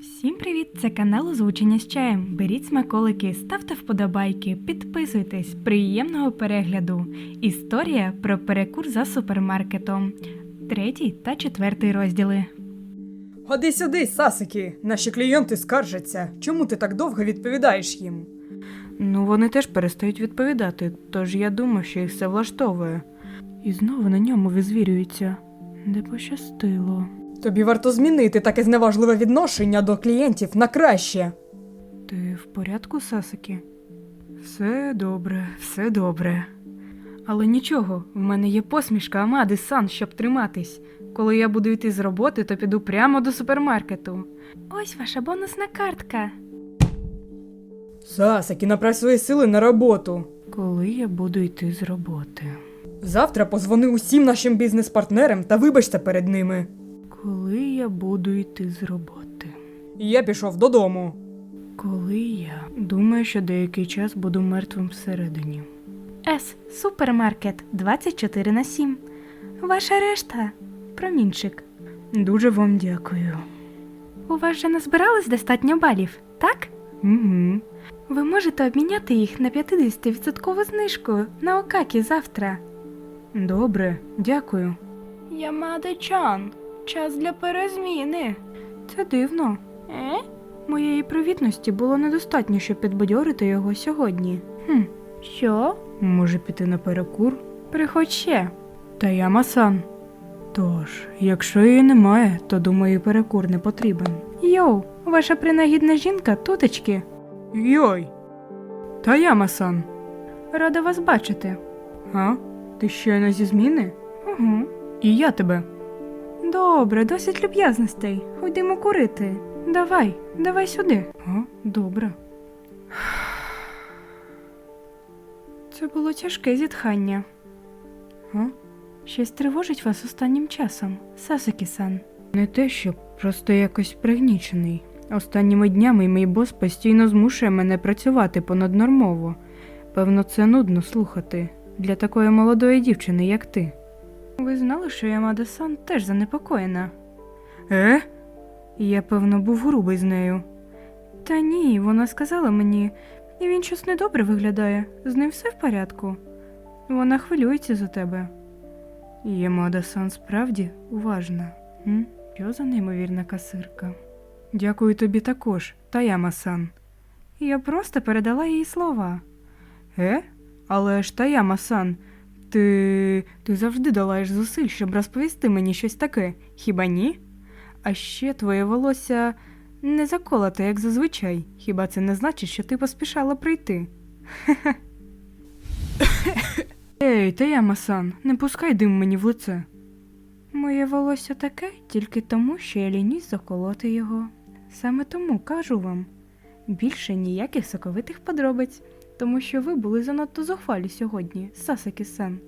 Всім привіт! Це канал Озвучення з чаєм. Беріть смаколики, ставте вподобайки, підписуйтесь. Приємного перегляду. Історія про перекур за супермаркетом. Третій та четвертий розділи. Ходи сюди, Сасики. Наші клієнти скаржаться. Чому ти так довго відповідаєш їм? Ну, вони теж перестають відповідати, тож я думав, що їх все влаштовує. І знову на ньому визвірюються. Не пощастило. Тобі варто змінити таке зневажливе відношення до клієнтів на краще. Ти в порядку, Сасики? Все добре, все добре. Але нічого, в мене є посмішка Амади Сан, щоб триматись. Коли я буду йти з роботи, то піду прямо до супермаркету. Ось ваша бонусна картка. Сасики, направ свої сили на роботу. Коли я буду йти з роботи? Завтра позвони усім нашим бізнес-партнерам та вибачся перед ними. Коли я буду йти з роботи? Я пішов додому. Коли я думаю, що деякий час буду мертвим всередині. С. Супермаркет 24 на 7. Ваша решта. Промінчик. Дуже вам дякую. У вас же назбиралось достатньо балів, так? Угу. Ви можете обміняти їх на 50% знижку на Окакі завтра. Добре, дякую. Ямаде-чан, час для перезміни. Це дивно. Е? Моєї привітності було недостатньо, щоб підбадьорити його сьогодні. Хм, що? Може піти на перекур? Приходь ще. Та я масан. Тож, якщо її немає, то думаю, і перекур не потрібен. Йоу, ваша принагідна жінка тутечки. Йой. Та я масан. Рада вас бачити. А? Ти щойно зі зміни? Угу. І я тебе. Добре, досить люб'язностей. Ходімо курити. Давай, давай сюди. О, добре. Це було тяжке зітхання. О, щось тривожить вас останнім часом, Сасакі-сан. Не те, що просто якось пригнічений. Останніми днями мій бос постійно змушує мене працювати понаднормово. Певно, це нудно слухати для такої молодої дівчини, як ти. Ви знали, що Ямада-сан теж занепокоєна? Е? Я, певно, був грубий з нею. Та ні, вона сказала мені, і він щось недобре виглядає. З ним все в порядку. Вона хвилюється за тебе. Ямада-сан справді уважна. М? Що за неймовірна касирка? Дякую тобі також, Таяма-сан. Я просто передала їй слова. Е? Але ж Таяма-сан, ти. ти завжди долаєш зусиль, щоб розповісти мені щось таке, хіба ні? А ще твоє волосся не заколоте, як зазвичай. Хіба це не значить, що ти поспішала прийти? Ей, Таяма-сан, не пускай дим мені в лице. Моє волосся таке тільки тому, що я лінюсь заколоти його. Саме тому кажу вам більше ніяких соковитих подробиць, тому що ви були занадто зухвалі сьогодні, Сасакі-сан.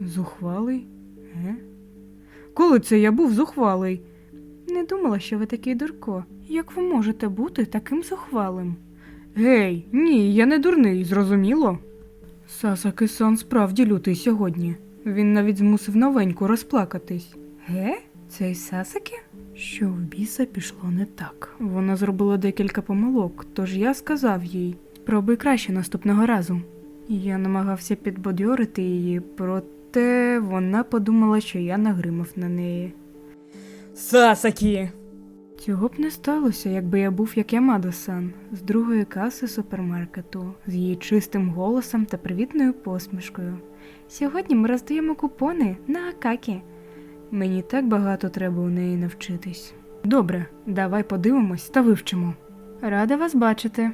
Зухвалий? Е? Коли це я був зухвалий? Не думала, що ви такий дурко. Як ви можете бути таким зухвалим? Гей, ні, я не дурний, зрозуміло? Сасаки-сан справді лютий сьогодні. Він навіть змусив новеньку розплакатись. Ге? Цей Сасаки? Що в біса пішло не так. Вона зробила декілька помилок, тож я сказав їй спробуй краще наступного разу. Я намагався підбадьорити її, проте вона подумала, що я нагримав на неї. Сасакі! Цього б не сталося, якби я був як Ямада-сан з другої каси супермаркету, з її чистим голосом та привітною посмішкою. Сьогодні ми роздаємо купони на Акакі. Мені так багато треба у неї навчитись. Добре, давай подивимось та вивчимо. Рада вас бачити.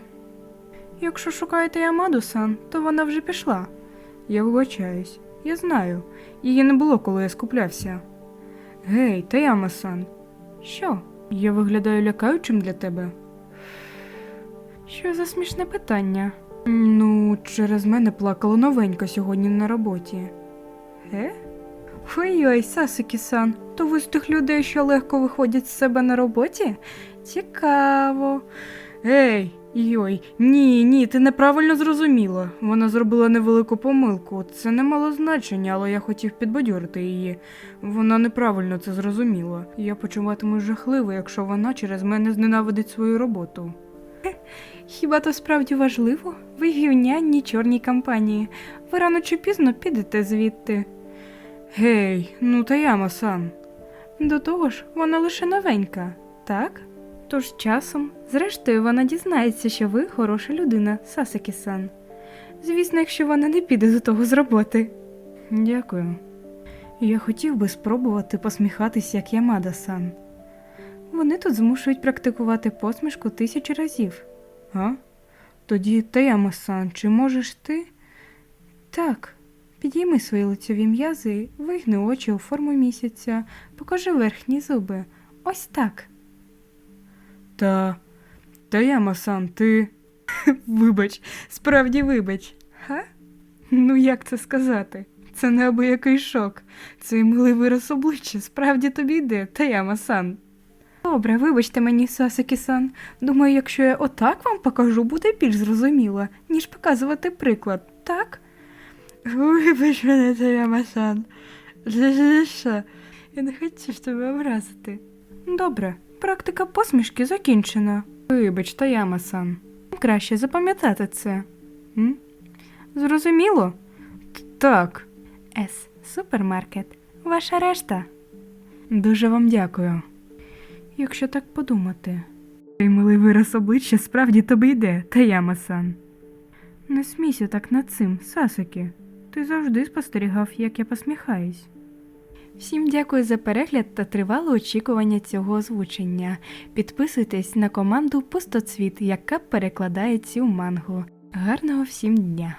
Якщо шукаєте Ямаду-сан, то вона вже пішла. Я вибачаюсь, я знаю. Її не було, коли я скуплявся. Гей, Таяма-сан, що? Я виглядаю лякаючим для тебе? Що за смішне питання? Ну, через мене плакала новенька сьогодні на роботі. Е? Ой-ой, Сасукі-сан, то ви з тих людей, що легко виходять з себе на роботі? Цікаво. Ей, йой, ні, ні, ти неправильно зрозуміла. Вона зробила невелику помилку. Це не мало значення, але я хотів підбадьорити її. Вона неправильно це зрозуміла. Я почуватимусь жахливо, якщо вона через мене зненавидить свою роботу. Хіба то справді важливо? Ви гівнянні чорній кампанії. Ви рано чи пізно підете звідти. Гей, ну Таяма сан. До того ж, вона лише новенька, так? Тож часом, зрештою, вона дізнається, що ви хороша людина, Сасакі-сан. Звісно, якщо вона не піде до того з роботи. Дякую. Я хотів би спробувати посміхатись, як Ямада-сан. Вони тут змушують практикувати посмішку тисячу разів. А? Тоді Таяма-сан, чи можеш ти? Так. Підійми свої лицьові м'язи, вигни очі у форму місяця, покажи верхні зуби. Ось так. Та. Таяма-сан, ти. Вибач, справді вибач. Га? Ну як це сказати? Це неабиякий шок. Цей милий вираз обличчя справді тобі йде, Таяма-сан. Добре, вибачте мені, Сасакі-сан. Думаю, якщо я отак вам покажу, буде більш зрозуміло, ніж показувати приклад, так? Вибач мене, Таяма-сан. Що? Я не хотів тебе образити. Добре, практика посмішки закінчена. Вибач, Таяма-сан. Краще запам'ятати це. М? Зрозуміло? Так. С. Супермаркет. Ваша решта. Дуже вам дякую. Якщо так подумати. Цей милий вираз обличчя справді тобі йде, Таяма-сан. Не смійся так над цим, Сасакі. Ти завжди спостерігав, як я посміхаюсь. Всім дякую за перегляд та тривале очікування цього озвучення. Підписуйтесь на команду Пустоцвіт, яка перекладає цю мангу. Гарного всім дня!